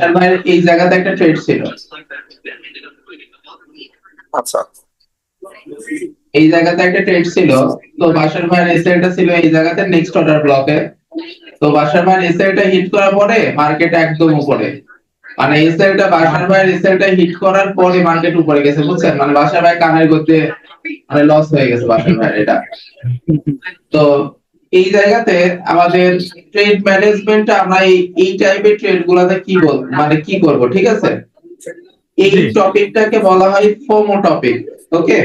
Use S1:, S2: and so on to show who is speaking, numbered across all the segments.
S1: বাসার ভাইয়ের এই জায়গাতে একটা ট্রেড ছিল।
S2: আচ্ছা।
S1: এই জায়গাতে একটা ট্রেড ছিল। তো বাসার ভাইয়ের এসএলটা ছিল এই জায়গাতে নেক্সট অর্ডার ব্লকে তো বাসার ভাইয়ের এসএলটা হিট করার পরে মার্কেট একদম উপরে। মানে এসএলটা বাসার ভাইয়ের এসএলটা হিট করার পরে মার্কেট উপরে গেছে বুঝছেন? মানে বাসার ভাই কানের গতি মানে লস হয়ে গেছে বাসার ভাইয়ের এটা। তো এই জায়গাতে আমাদের ট্রেড ম্যানেজমেন্ট আমরা এই টাইপের ট্রেড গুলাতে কি বল মানে কি করব ঠিক আছে? এই টপিকটাকে বলা হয় ফোমো টপিক ওকে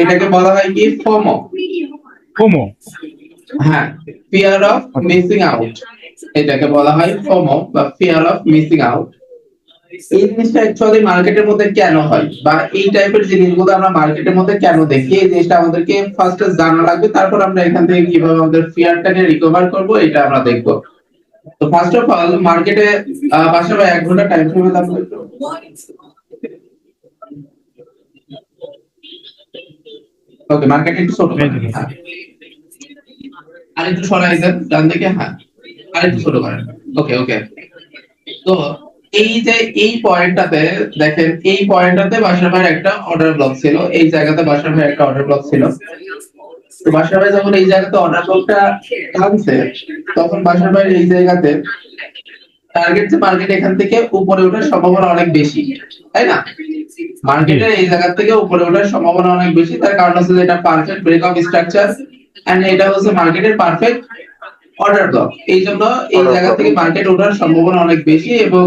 S1: এটাকে বলা হয় কি? ফোমো
S3: ফোমো
S1: হ্যাঁ ফিয়ার অফ মিসিং আউট এটাকে বলা হয় ফোমো বা ফিয়ার অফ মিসিং আউট এই জিনিসটা অ্যাকচুয়ালি মার্কেটের মধ্যে কেন হয়? বা এই টাইপের জিনিসগুলো আমরা মার্কেটের মধ্যে কেন দেখি? এই জিনিসটা আমাদেরকে ফার্স্টে জানা লাগবে, তারপর আমরা এখান থেকে কীভাবে আমাদের ফিয়ারটাকে রিকভার করব, এটা আমরা দেখব। তো ফার্স্ট অফ অল মার্কেটে পাশে বা এক ঘণ্টা টাইম ফ্রেমে দাম ওকে মার্কেট একটু ছোট। হ্যাঁ। আর একটু সরাই দেন, ডান দিকে হ্যাঁ। আর একটু ছোট করেন। ওকে ওকে তো এই যে এই পয়েন্টটাতে দেখেন, এই পয়েন্টটাতে বাসার একটা অর্ডার ব্লক ছিল। এই জায়গাতে বাসার একটা অর্ডার ব্লক ছিল। তো বাসার ভাই যখন এই জায়গাতে অর্ডার ব্লকটা টানছে, তখন বাসার ভাইয়ের এই জায়গাতে টার্গেট যে মার্কেট এখান থেকে উপরে ওঠার সম্ভাবনা অনেক বেশি, তাই না? মার্কেটের এই জায়গা থেকে উপরে ওঠার সম্ভাবনা অনেক বেশি। তার কারণ হচ্ছে যে এটা perfect break of structure and এটা হচ্ছে মার্কেটের পারফেক্ট অর্ডার ব্লক এই জন্য এই জায়গা থেকে মার্কেট ওঠার সম্ভাবনা অনেক বেশি এবং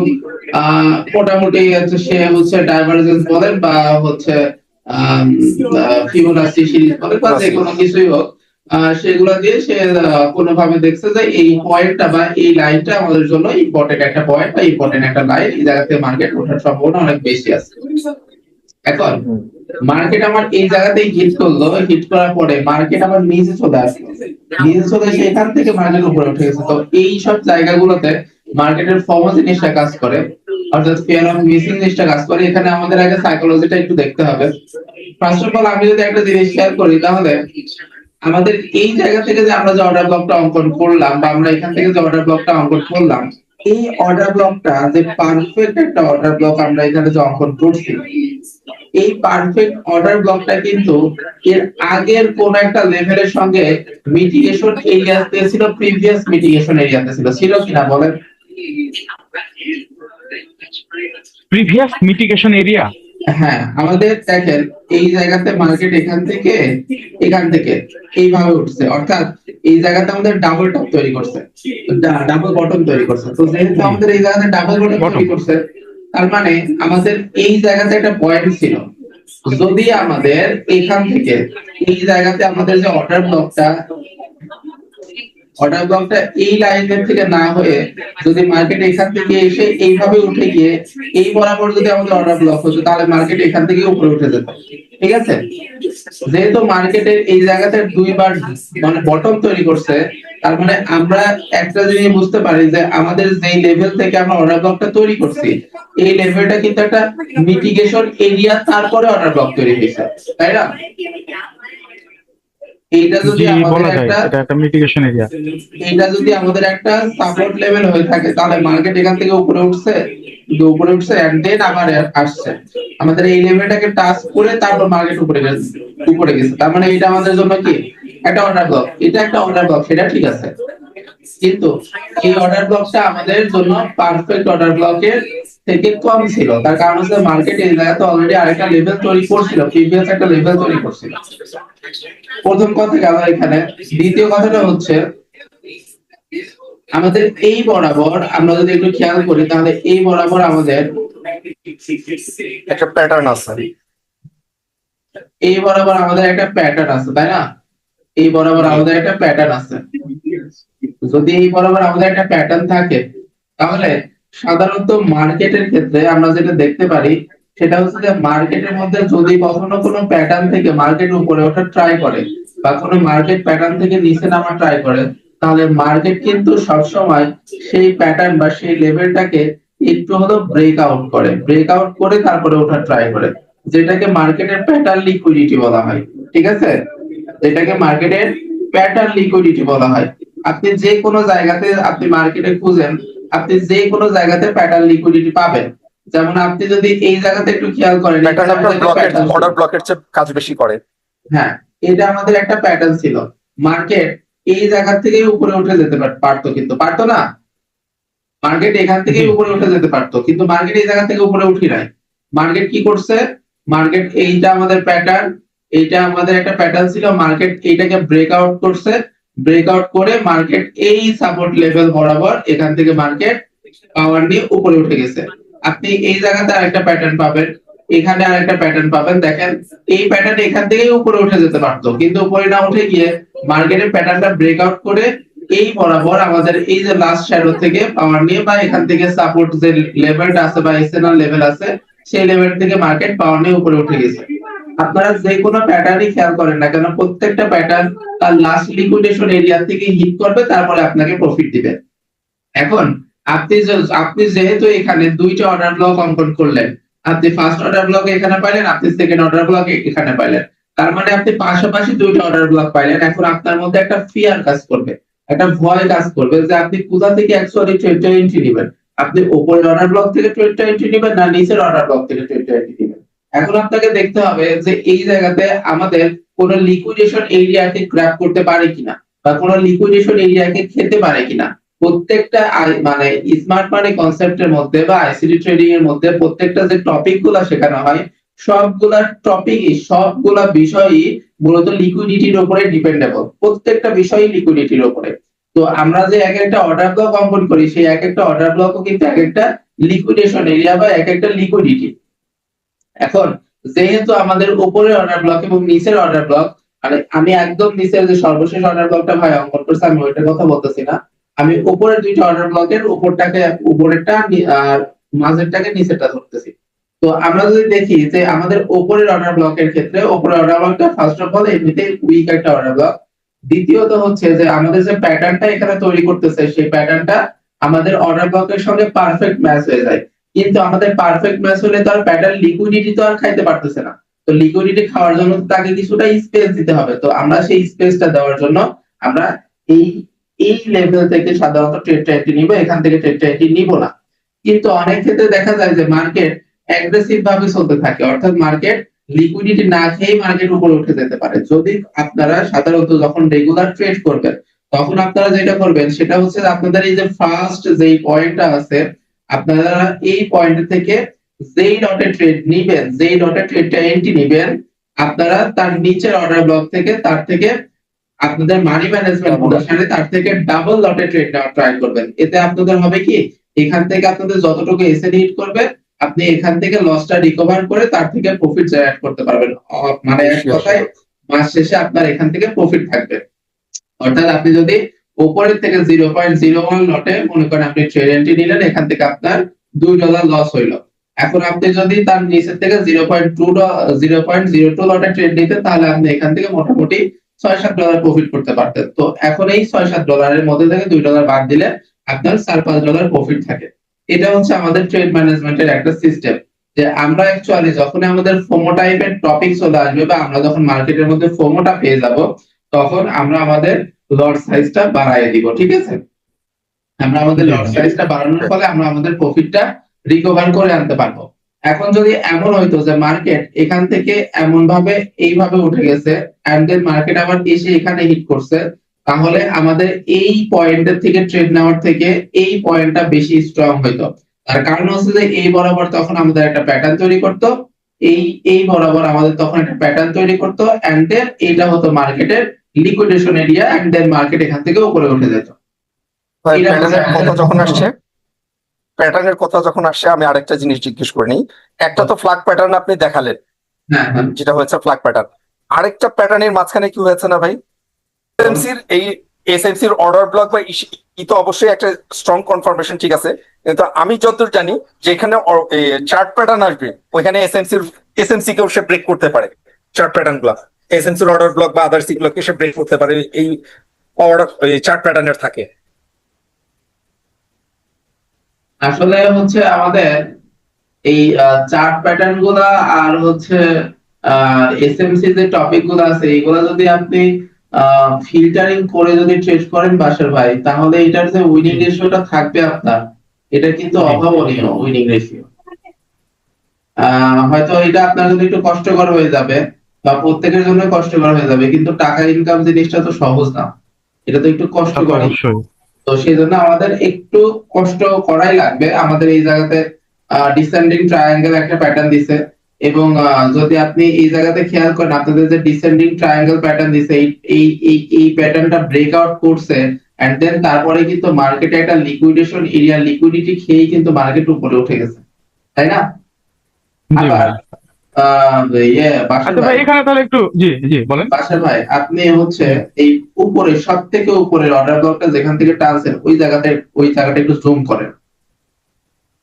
S1: মোটামুটি হচ্ছে সে হচ্ছে ডাইভারজেন্স বলেন বা হচ্ছে ফিবোনাসি সিরিজ বলেন বা যে কোনো কিছুই হোক। আহ, সেগুলো দিয়ে সে কোনোভাবে দেখছে যে এই পয়েন্টটা বা এই লাইনটা আমাদের জন্য ইম্পর্টেন্ট একটা পয়েন্ট বা ইম্পর্টেন্ট একটা লাইন এই জায়গা থেকে মার্কেট ওঠার সম্ভাবনা অনেক বেশি আছে। এখন মার্কেট আমার এই জায়গাতেই হিট করল। হিট করার পরে মার্কেট আমার নিচে চলে আসলো। নিচে চলে এসে এখান থেকে মার্কেট উপরে উঠে গেছে। তো এই সব জায়গাগুলোতে মার্কেটের ফর্ম জিনিসটা কাজ করে। অর্থাৎ ফিয়ার অফ মিসিং জিনিসটা কাজ করে। এখানে আমাদের আগে সাইকোলজিটা একটু দেখতে হবে। ফার্স্ট অফ অল আমি যদি একটা জিনিস শেয়ার করি, তাহলে আমাদের এই জায়গা থেকে যে আমরা যে অর্ডার ব্লকটা অঙ্কন করলাম বা আমরা এখান থেকে যে অর্ডার ব্লকটা অঙ্কন করলাম এই অর্ডার ব্লকটা যে পারফেক্ট একটা অর্ডার ব্লক আমরা এখানে যে অঙ্কন করছি, এই পারফেক্ট অর্ডার ব্লকটা কিন্তু এর আগের কোন একটা লেভেলের সঙ্গে মিটিগেশন এরিয়াতে ছিল প্রিভিয়াস মিটিগেশন এরিয়াতে ছিল। ছিল কিনা বলেন?
S3: প্রিভিয়াস মিটিগেশন এরিয়া
S1: হ্যাঁ আমাদের দেখেন এই জায়গাতে মার্কেট এখান থেকে এখান থেকে এইভাবে উঠছে। অর্থাৎ এই জায়গাতে আমাদের ডাবল টপ তৈরি করছে। ডাবল বটম তৈরি করছে। তো যেহেতু আমাদের এই জায়গাতে ডাবল বটম. তৈরি করছে তার মানে আমাদের এই জায়গাতে একটা পয়েন্ট ছিল। যদি আমাদের এখান থেকে এই জায়গাতে আমাদের যে অর্ডার ব্লকটা অর্ডার ব্লকটা এই লাইনের থেকে না হয়ে যদি মার্কেট এখান থেকে এসে এইভাবে উঠে গিয়ে এই বরাবর যদি আমাদের অর্ডার ব্লক হতো, তাহলে মার্কেট এখান থেকে উপরে উঠে যেত। ঠিক আছে? যেহেতু মার্কেটের এই জায়গাতে দুইবার মানে বটম তৈরি করছে, তার মানে আমরা একটা জিনিস বুঝতে পারি যে আমাদের যেই লেভেল থেকে আমরা অর্ডার ব্লকটা তৈরি করছি, এই লেভেলটা কিন্তু একটা মিটিগেশন এরিয়া তারপরে অর্ডার ব্লক তৈরি হয়েছে। তাই না? এইটা যদি আমাদের একটা
S3: এটা একটা মিটিগেশন এরিয়া
S1: এইটা যদি আমাদের একটা সাপোর্ট লেভেল হয়ে থাকে তাহলে মার্কেট এখান থেকে উপরে উঠছে উপরে উঠছে এন্ড দেন আবার আসছে। আমাদের এই লেভেলটাকে টাচ করে তারপর মার্কেট উপরে গেছে উপরে গেছে। তার মানে এটা আমাদের জন্য কি? একটা অর্ডার ব্লক এটা একটা অর্ডার ব্লক সেটা ঠিক আছে। কিন্তু এই অর্ডার ব্লকটা আমাদের জন্য পারফেক্ট অর্ডার ব্লকের থেকে কম ছিল। তার কারণ হচ্ছে মার্কেট এই জায়গাতে অলরেডি আরেকটা লেভেল তৈরি করছিল প্রিভিয়াস একটা লেভেল তৈরি করছিল। প্রথম কথা গেল এখানে দ্বিতীয় কথাটা হচ্ছে আমাদের এই বরাবর আমরা যদি একটু খেয়াল করি তাহলে এই বরাবর আমাদের
S2: একটা প্যাটার্ন আছে।
S1: এই বরাবর আমাদের একটা প্যাটার্ন আছে তাই না? এই বরাবর আমাদের একটা প্যাটার্ন আছে। যদি এই বরাবর আমাদের একটা প্যাটার্ন থাকে, তাহলে সাধারণত মার্কেটের ক্ষেত্রে আমরা যেটা দেখতে পারি, সেটা হচ্ছে যে মার্কেটের মধ্যে যদি কখনো কোনো প্যাটার্ন থেকে মার্কেট উপরে ওঠা ট্রাই করে, বা কোনো মার্কেট প্যাটার্ন থেকে নিচে নামা ট্রাই করে, তাহলে মার্কেট কিন্তু সবসময় সেই প্যাটার্ন বা সেই লেভেলটাকে একটু হলেও ব্রেক আউট করে। ব্রেক আউট করে তারপরে ওঠা ট্রাই করে। যেটাকে মার্কেটের প্যাটার্ন লিকুইডিটি বলা হয়। ঠিক আছে? যেটাকে মার্কেটের প্যাটার্ন লিকুইডিটি বলা হয়। আপনি যে কোনো জায়গাতে আপনি মার্কেটে খুঁজেন আপনি যে কোনো জায়গাতে প্যাটার্ন লিকুইডিটি পাবেন। যেমন আপনি যদি এই জায়গাতে একটু খেয়াল করেন
S2: প্যাটার্ন আপনার ব্লকের অর্ডার ব্লকের চেয়ে কাজ বেশি করে।
S1: হ্যাঁ এটা আমাদের একটা প্যাটার্ন ছিল। মার্কেট এই জায়গা থেকে উপরে উঠে যেতে পার- পারতো কিন্তু। পারতো না? মার্কেট এখান থেকে উপরে উঠে যেতে পারতো। কিন্তু মার্কেট এই জায়গা থেকে উপরে উঠি নাই। মার্কেট কি করছে? মার্কেট এইটা আমাদের প্যাটার্ন এইটা আমাদের একটা প্যাটার্ন ছিল। মার্কেট এইটাকে ব্রেকআউট করছে। ব্রেকআউট করে মার্কেট এই সাপোর্ট লেভেল বরাবর এখান থেকে মার্কেট পাওয়ার নিয়ে উপরে উঠে গেছে। আপনি এই জায়গাতে আরেকটা প্যাটার্ন পাবেন, এখানে আরেকটা প্যাটার্ন পাবেন। দেখেন, এই প্যাটার্ন এখান থেকেই উপরে উঠে যেতে পারতো। কিন্তু উপরে না উঠে গিয়ে মার্কেটের প্যাটার্নটা ব্রেকআউট করে এই বরাবর আমাদের এই যে লাস্ট শ্যাডো থেকে পাওয়ার নিয়ে বা এখান থেকে সাপোর্ট যে লেভেলটা আছে বা এক্সটার্নাল লেভেল আছে, সেই লেভেল থেকে মার্কেট পাওয়ার নিয়ে উপরে উঠে গেছে। আপনারা যে কোনো প্যাটার্নই খেয়াল করেন না কেন, প্রত্যেকটা প্যাটার্ন তার লাস্ট লিকুইডেশন এরিয়া থেকে হিট করবে তারপরে আপনাকে প্রফিট দিবে। এখন, আপনি আপনি যেহেতু এখানে দুইটা অর্ডার ব্লক অঙ্কন করলেন, আপনি ফার্স্ট অর্ডার ব্লক এখানে পাইলেন, আপনি সেকেন্ড অর্ডার ব্লক এখানে পাইলেন। তার মানে আপনি পাশাপাশি দুইটা অর্ডার ব্লক পাইলেন, এখন আপনার মধ্যে একটা ফিয়ার কাজ করবে, একটা ভয় কাজ করবে যে আপনি কোথা থেকে অ্যাকচুয়ালি ট্রেডটা এন্ট্রি নেবেন? আপনি উপরের অর্ডার ব্লক থেকে ট্রেডটা এন্ট্রি নেবেন না নিচের অর্ডার ব্লক থেকে ট্রেডটা এন্ট্রি নেবেন? এখন আপনাকে দেখতে হবে যে এই জায়গাতে আমাদের কোন লিকুইডেশন এরিয়াকে গ্র্যাব করতে পারে কিনা বা কোন লিকুইডেশন এরিয়াকে খেতে পারে কিনা। প্রত্যেকটা মানে স্মার্ট মানি কনসেপ্টের মধ্যে বা আইসিডি ট্রেডিং এর মধ্যে প্রত্যেকটা যে টপিকগুলা শেখানো হয়, সবগুলা টপিকই সবগুলা বিষয়ই মূলত লিকুইডিটির উপরে ডিপেন্ডেবল প্রত্যেকটা বিষয়ই লিকুইডিটির উপরে। তো আমরা যে এক একটা অর্ডার ব্লক অঙ্কন করি, সেই এক একটা অর্ডার ব্লকও কিন্তু এক একটা লিকুইডেশন এরিয়া বা এক একটা লিকুইডিটি এখন যেহেতু আমাদের উপরের অর্ডার ব্লক এবং নিচের অর্ডার ব্লক মানে আমি একদম নিচের যে সর্বশেষ অর্ডার ব্লকটা ভাই অঙ্কন করছে, আমি ওইটার কথা বলতেছি না। আমি উপরের দুইটা অর্ডার ব্লকের উপরটাকে, উপরেরটা আর মাঝেরটাকে নিচেরটা ধরতেছি। তো আমরা যদি দেখি যে আমাদের উপরের অর্ডার ব্লকের ক্ষেত্রে উপরের অর্ডার ব্লকটা ফার্স্ট অফ অল এমনিতেই উইক একটা অর্ডার ব্লক দ্বিতীয়ত হচ্ছে যে আমাদের যে প্যাটার্নটা এখানে তৈরি করতেছে, সেই প্যাটার্নটা আমাদের অর্ডার ব্লকের সঙ্গে পারফেক্ট ম্যাচ হয়ে যায়। কিন্তু আমাদের পারফেক্ট ম্যাচ হলে তো আর প্যাটার্ন লিকুইডিটি তো আর খাইতে পারতেছে না। তো লিকুইডিটি খাওয়ার জন্য তাকে কিছুটা স্পেস দিতে হবে। তো আমরা সেই স্পেসটা দেওয়ার জন্য আমরা এই এই লেভেল থেকে সাধারণত ট্রেডটা এন্ট্রি নিব, এখান থেকে ট্রেডটা এন্ট্রি নিব না। কিন্তু অনেক ক্ষেত্রে দেখা যায় যে মার্কেট অ্যাগ্রেসিভ ভাবে চলতে থাকে। অর্থাৎ মার্কেট লিকুইডিটি না খেয়ে মার্কেট উপরে উঠে যেতে পারে। যদি আপনারা সাধারণত যখন রেগুলার ট্রেড করবেন, তখন আপনারা যেটা করবেন, সেটা হচ্ছে আপনাদের এই যে ফার্স্ট যেই পয়েন্টটা আছে আপনারা এই পয়েন্ট থেকে যেই ডটে ট্রেড নিবেন যেই ডটে ট্রেডটা এন্ট্রি নিবেন আপনারা তার নিচের অর্ডার ব্লক থেকে তার থেকে আপনাদের মানি ম্যানেজমেন্ট অনুসারে তার থেকে ডাবল লটে ট্রেড নেওয়ার ট্রাই করবেন। এতে আপনাদের হবে কি? এখান থেকে আপনাদের যতটুকু এসে হিট করবে আপনি এখান থেকে লসটা রিকভার করে তার থেকে প্রফিট জেনারেট করতে পারবেন। মানে এক কথায় মাস শেষে আপনার এখান থেকে প্রফিট থাকবে। অর্থাৎ আপনি যদি উপরের থেকে জিরো পয়েন্ট জিরো ওয়ান লটে মনে করেন আপনি ট্রেড এন্ট্রি নিলেন, এখান থেকে আপনার দুই ডলার লস হইল। এখন আপনি যদি তার নিচের থেকে zero point two zero point zero two লটে ট্রেড নিতেন, তাহলে আপনি এখান থেকে মোটামুটি ছয় সাত ডলার প্রফিট করতে পারতেন। তো এখন এই ছয় সাত ডলারের মধ্যে থেকে দুই ডলার বাদ দিলে আপনার চার পাঁচ ডলার প্রফিট থাকে। এটা হচ্ছে আমাদের ট্রেড ম্যানেজমেন্টের একটা সিস্টেম যে আমরা অ্যাকচুয়ালি যখন আমাদের ফোমো টাইপের টপিক চলে আসবে বা আমরা যখন মার্কেটের মধ্যে ফোমোটা পেয়ে যাব, তখন আমরা আমাদের লট সাইজটা বাড়ায় দিব ঠিক আছে? আমরা আমাদের লট সাইজটা বাড়ানোর ফলে আমরা আমাদের প্রফিটটা রিকভার করে আনতে পারব। এখন যদি এমন হইতো যে মার্কেট এখান থেকে এমন ভাবে এইভাবে উঠে গেছে এন্ড দেন মার্কেট আবার এসে এখানে হিট করছে তাহলে আমাদের এই পয়েন্টের থেকে ট্রেড নেওয়ার থেকে এই পয়েন্টটা বেশি স্ট্রং হইতো। তার কারণ হচ্ছে যে এই বরাবর তখন আমাদের একটা প্যাটার্ন তৈরি করতো এই এই বরাবর আমাদের তখন একটা প্যাটার্ন তৈরি করতো এন্ড দেন এইটা হতো মার্কেটের liquidation area and then market এখান থেকে উপরে উঠে যেত।
S2: কথা যখন আসছে প্যাটার্নের কথা যখন আসছে আমি আরেকটা জিনিস জিজ্ঞেস করে নিই। একটা তো ফ্ল্যাগ প্যাটার্ন আপনি দেখালেন
S1: হ্যাঁ হ্যাঁ।
S2: যেটা হয়েছে ফ্ল্যাগ প্যাটার্ন আরেকটা প্যাটার্নের মাঝখানে কি হয়েছে না ভাই? এসএমসির এই এসএমসির অর্ডার ব্লক বা ই তো অবশ্যই একটা স্ট্রং কনফার্মেশন ঠিক আছে। কিন্তু আমি যতদূর জানি যেখানে চার্ট প্যাটার্ন আসবে ওইখানে এসএমসির এসএমসি কেও সে ব্রেক করতে পারে চার্ট প্যাটার্নগুলা। এসএমসির অর্ডার ব্লক বা আদার্স সি গুলোকে সে ব্রেক করতে পারে এই অর্ডার চার্ট প্যাটার্নের থাকে।
S1: আসলে হচ্ছে আমাদের এই চার্ট প্যাটার্নগুলা আর হচ্ছে এসএমসি যে টপিকগুলো আছে এইগুলা যদি আপনি ফিল্টারিং করে যদি ট্রেড করেন বাসার ভাই তাহলে এটার যে উইনিং রেশিওটা থাকবে আপনার এটা কিন্তু অভাবনীয় উইনিং রেশিও হয়তো এটা আপনার জন্য একটু কষ্টকর হয়ে যাবে। বা প্রত্যেকের জন্য কষ্টকর হয়ে যাবে কিন্তু টাকা ইনকাম জিনিসটা তো সহজ না। এটা তো একটু কষ্টকর। তো সেই জন্য আমাদের একটু কষ্ট করাই লাগবে। আমাদের এই জায়গাতে ডিসেন্ডিং ট্রায়াঙ্গেল একটা প্যাটার্ন দিছে এবং যদি আপনি এই জায়গাতে খেয়াল করেন আপনাদের যে ডিসেন্ডিং ট্রায়াঙ্গেল প্যাটার্ন দিছে এই এই এই প্যাটার্নটা ব্রেকআউট করছে এন্ড দেন তারপরে কিন্তু মার্কেটে একটা লিকুইডেশন এরিয়া লিকুইডিটি খেয়েই কিন্তু মার্কেট উপরে উঠে গেছে। তাই না? আবার ইয়ে
S3: আচ্ছা এখানে তাহলে একটু জি জি বলেন।
S1: বাসা ভাই আপনি হচ্ছে এই উপরে সব থেকে উপরের অর্ডার ব্লকটা যেখান থেকে টানছেন ওই জায়গাতে ওই জায়গাটা একটু জুম করেন।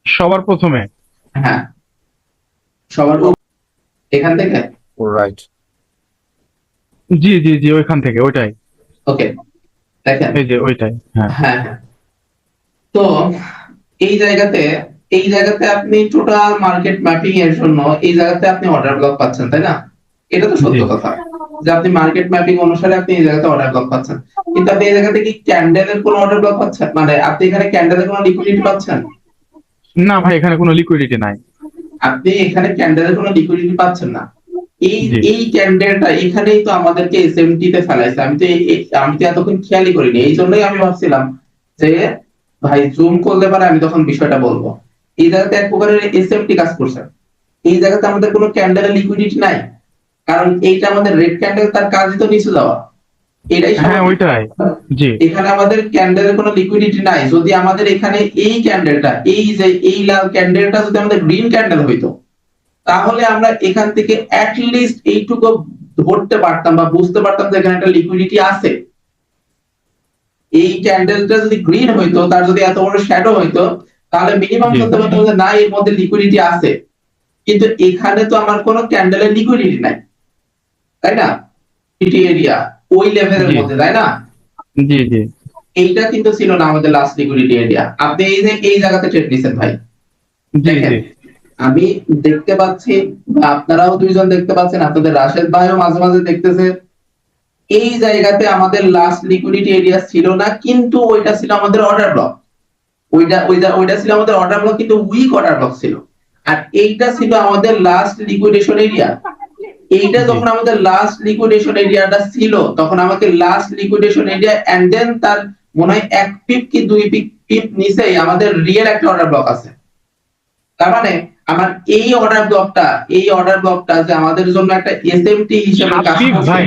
S3: সবার প্রথমে?
S1: হ্যাঁ। সবার এখান থেকে?
S2: রাইট
S3: জি জি জি ওইখান থেকে ওইটাই।
S1: ওকে দেখেন।
S3: এই যে ওইটাই হ্যাঁ।
S1: হ্যাঁ হ্যাঁ। তো এই জায়গাতে এই জায়গাতে আপনি টোটাল মার্কেট ম্যাপিং এর জন্য এই জায়গাতে আপনি অর্ডার ব্লক পাচ্ছেন তাই না? এটা তো সত্য কথা যে আপনি মার্কেট ম্যাপিং অনুসারে আপনি এই জায়গাতে অর্ডার ব্লক পাচ্ছেন। কিন্তু আপনি এই জায়গাতে কি ক্যান্ডেলের কোনো অর্ডার ব্লক পাচ্ছেন? মানে আপনি এখানে ক্যান্ডেলের কোনো লিকুইডিটি পাচ্ছেন?
S3: না ভাই এখানে কোনো লিকুইডিটি নাই।
S1: আপনি এখানে ক্যান্ডেলের কোনো লিকুইডিটি পাচ্ছেন না। এই। এই ক্যান্ডেলটা এখানেই তো আমাদেরকে এসএমটি তে ফেলাইছে। আমি তো আমি তো এতক্ষণ খেয়ালই করিনি। এই জন্যই আমি ভাবছিলাম যে ভাই জুম করলে পারে আমি তখন বিষয়টা বলব। এই জায়গাতে এক প্রকারের এসএফটি কাজ করছে এই জায়গাতে আমাদের কোনো ক্যান্ডেলের লিকুইডিটি নাই। কারণ এইটা আমাদের রেড ক্যান্ডেল তার কাজই তো নিচে যাওয়া। এটাই
S3: হ্যাঁ ওইটাই। জি।
S1: এখানে আমাদের ক্যান্ডেলের কোনো লিকুইডিটি নাই। যদি আমাদের এখানে এই ক্যান্ডেলটা এই যে এই লাল ক্যান্ডেলটা যদি আমাদের গ্রিন ক্যান্ডেল হইতো তাহলে আমরা এখান থেকে অ্যাট লিস্ট এইটুকু ধরতে পারতাম বা বুঝতে পারতাম যে এখানে একটা লিকুইডিটি আছে। এই ক্যান্ডেলটা যদি গ্রিন হইতো তার যদি এত বড় শ্যাডো হইতো তাহলে মিনিমাম
S3: জি।
S1: বলতে না এর মধ্যে লিকুইডিটি আছে। কিন্তু এখানে তো আমার কোনো ক্যান্ডেলের লিকুইডিটি নাই। তাই না? এরিয়া ওই লেভেলের মধ্যে তাই না?
S3: জি জি।
S1: এইটা কিন্তু ছিল না আমাদের লাস্ট লিকুইডিটি এরিয়া আপনি এই যে এই জায়গাতে ট্রেড নিছেন ভাই।
S3: জি
S1: দেখেন,
S3: জি
S1: আমি দেখতে পাচ্ছি বা আপনারাও দুইজন দেখতে পাচ্ছেন আপনাদের রাশেদ ভাইও মাঝে মাঝে দেখতেছে এই জায়গাতে আমাদের লাস্ট লিকুইডিটি এরিয়া ছিল না কিন্তু ওইটা ছিল আমাদের অর্ডার ব্লক ওইটা ওইটা ওইটা ছিল আমাদের অর্ডার ব্লক কিন্তু উইক অর্ডার ব্লক ছিল। আর এইটা ছিল আমাদের লাস্ট লিকুইডেশন এরিয়া এইটা যখন আমাদের লাস্ট লিকুইডেশন এরিয়াটা ছিল তখন আমাকে last liquidation area and then তার মনে হয় এক পিপ কি দুই পিপ পিপ নিচেই আমাদের রিয়েল একটা অর্ডার ব্লক আছে। তার মানে আমার এই অর্ডার ব্লকটা এই অর্ডার ব্লকটা যে আমাদের জন্য একটা এসএমটি হিসেবে কাজ করছে।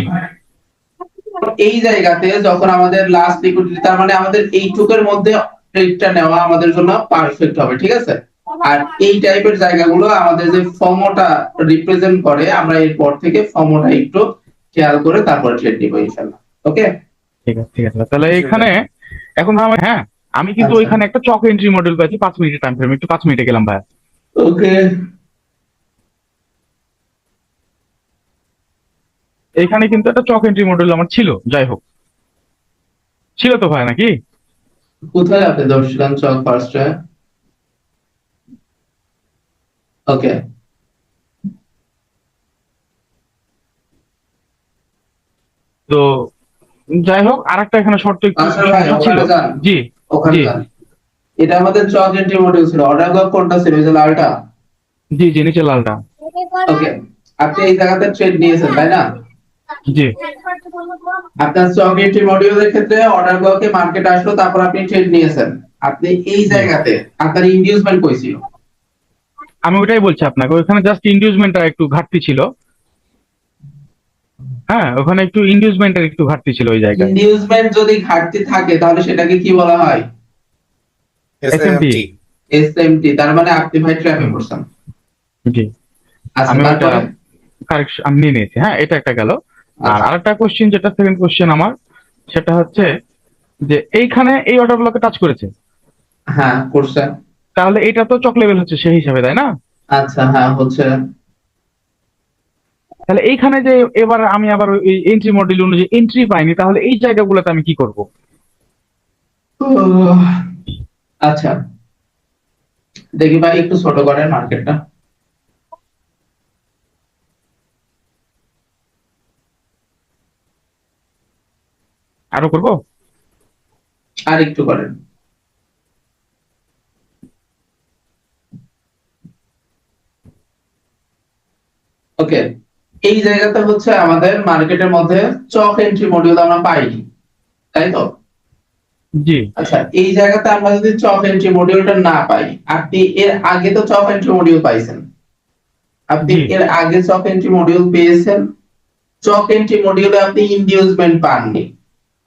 S1: এই জায়গাতে যখন আমাদের লাস্ট লিকুইডিটি তার মানে আমাদের এইটুকের মধ্যে ট্রেডটা নেওয়া আমাদের জন্য পারফেক্ট হবে ঠিক আছে? আর এই টাইপের জায়গাগুলো আমাদের যে ফর্মটা রিপ্রেজেন্ট করে আমরা এরপর থেকে ফর্মটা একটু খেয়াল করে তারপরে ট্রেড নিব ইনশাআল্লাহ ওকে
S3: ঠিক আছে ঠিক আছে। তাহলে এখানে এখন আমার হ্যাঁ আমি কিন্তু
S1: আচ্ছা।
S3: ওইখানে একটা চক এন্ট্রি মডেল পাচ্ছি পাঁচ মিনিটের টাইম ফ্রেম একটু পাঁচ মিনিটে গেলাম ভাই
S1: ওকে
S3: এখানে কিন্তু একটা চক এন্ট্রি মডেল আমার ছিল যাই হোক। ছিল তো ভাই নাকি?
S1: কোথায় আপনি দর্শন চক ফার্স্টে ওকে
S3: তো যাই হোক আর একটা এখানে শর্ত একটু
S1: আচ্ছা
S3: ছিল। জি
S1: ওখানে এটা আমাদের চক এন্ট্রি মডিউল ছিল। অর্ডার ব্লক কোনটা ছিল? এই যে লালটা।
S3: জি জি নিচে লালটা।
S1: ওকে আপনি এই জায়গাতে ট্রেড নিয়েছেন তাই না?
S3: জি।
S1: আপনার স্টক এন্ট্রি মডিউলের ক্ষেত্রে অর্ডার ব্লকে মার্কেট আসলো তারপর আপনি ট্রেড নিয়েছেন। আপনি এই জায়গাতে আপনার ইনডিউসমেন্ট কই ছিল?
S3: আমি ওটাই বলছি আপনাকে ওখানে জাস্ট ইন্ডিউসমেন্টটা একটু ঘাটতি ছিল। হ্যাঁ ওখানে একটু ইন্ডিউসমেন্টের একটু ঘাটতি ছিল ওই জায়গায়।
S1: ইনডিউসমেন্ট যদি ঘাটতি থাকে তাহলে সেটাকে কি বলা হয়?
S2: SMT
S1: এসএমটি তার মানে আপনি ভাই ট্র্যাপে পড়ছেন
S3: জি।
S1: আচ্ছা
S3: আমি কারেকশন আমি নিয়েছি। হ্যাঁ এটা একটা গেল। আর
S1: আচ্ছা।
S3: আরেকটা কোশ্চেন যেটা সেকেন্ড কোশ্চেন আমার সেটা হচ্ছে যে এইখানে এই অর্ডার ব্লকে টাচ করেছে।
S1: হ্যাঁ করছেন
S3: তাহলে এটা তো চক লেভেল হচ্ছে সেই হিসাবে তাই না?
S1: আচ্ছা হ্যাঁ হচ্ছে।
S3: তাহলে এইখানে যে এবার আমি আবার ওই এন্ট্রি মডেল অনুযায়ী এন্ট্রি পাইনি তাহলে এই জায়গাগুলোতে আমি কি করব?
S1: আচ্ছা। দেখি ভাই একটু ছোট করেন মার্কেটটা।
S3: আরও করব?
S1: আর একটু করেন। ওকে এই জায়গাটা হচ্ছে আমাদের মার্কেটের মধ্যে চক এন্ট্রি মডিউল আমরা পাইনি তাই তো?
S3: জি।
S1: আচ্ছা এই জায়গাতে আমরা যদি চক এন্ট্রি মডিউলটা না পাই আপনি এর আগে তো চক এন্ট্রি মডিউল পাইছেন। আপনি এর আগে চক এন্ট্রি মডিউল পেয়েছেন। চক এন্ট্রি মডিউলে আপনি ইন্ডিউসমেন্ট পাননি।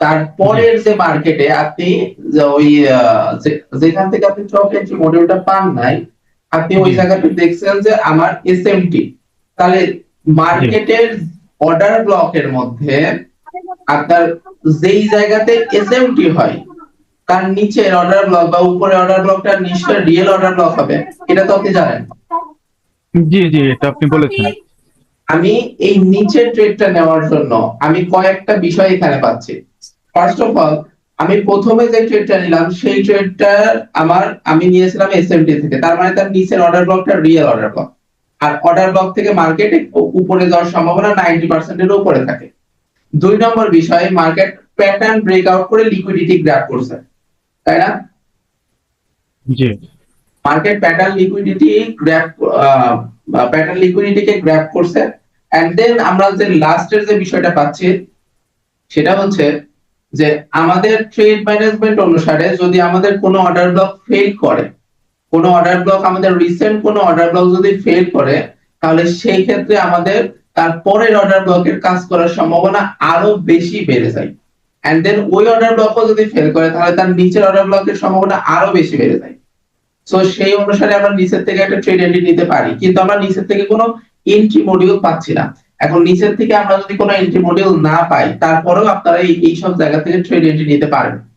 S1: তারপরের যে মার্কেটে আপনি ওই যেখান থেকে আপনি চক এন্ট্রি মডিউলটা পান নাই আপনি ওই। জায়গাতে দেখছেন যে আমার এসএমটি তাহলে মার্কেটের অর্ডার ব্লকের মধ্যে আপনার যেই জায়গাতে এসএমটি হয় তার নিচের অর্ডার ব্লক বা উপরে অর্ডার ব্লকটার নিচটা রিয়েল অর্ডার ব্লক হবে। এটা তো আপনি জানেন।
S3: জি জি এটা আপনি বলেছেন।
S1: আমি এই নিচের ট্রেডটা নেওয়ার জন্য আমি কয়েকটা বিষয় এখানে পাচ্ছি। ফার্স্ট অফ অল আমি প্রথমে যে ট্রেডটা নিলাম সেই ট্রেডটা আমার আমি নিয়েছিলাম এসএমটি থেকে। তার মানে তার নিচের অর্ডার ব্লকটা রিয়েল অর্ডার ব্লক আর অর্ডার ব্লক থেকে মার্কেটে উপরে যাওয়ার সম্ভাবনা নাইনটি পার্সেন্টের উপরে থাকে। দুই নম্বর বিষয় মার্কেট প্যাটার্ন ব্রেকআউট করে লিকুইডিটি গ্র্যাব করছে। তাই না?
S3: জি।
S1: Market pattern liquidity grab pattern লিকুইডিটিকে grab করছে। এন্ড দেন আমরা যে লাস্টের যে বিষয়টা পাচ্ছি সেটা হচ্ছে যে আমাদের ট্রেড ম্যানেজমেন্ট অনুসারে যদি আমাদের কোনো অর্ডার ব্লক ফেল করে, কোনো অর্ডার ব্লক আমাদের রিসেন্ট কোনো অর্ডার ব্লক যদি ফেল করে, তাহলে সেই ক্ষেত্রে আমাদের তার পরের অর্ডার ব্লকের কাজ করার সম্ভাবনা আরও বেশি বেড়ে যায়। এন্ড দেন ওই অর্ডার ব্লকও যদি ফেল করে, তাহলে তার নিচের অর্ডার ব্লকের সম্ভাবনা আরও বেশি বেড়ে যায়। সো সেই অনুসারে আমরা নিচের থেকে একটা ট্রেড এন্ট্রি নিতে পারি, কিন্তু আমরা নিচের থেকে কোনো এন্ট্রি মডিউল পাচ্ছি না। এখন নিচের থেকে আমরা যদি কোনো এন্ট্রি মডিউল না পাই, তারপরেও আপনারা এই এইসব জায়গা থেকে ট্রেড এন্ট্রি নিতে পারবেন।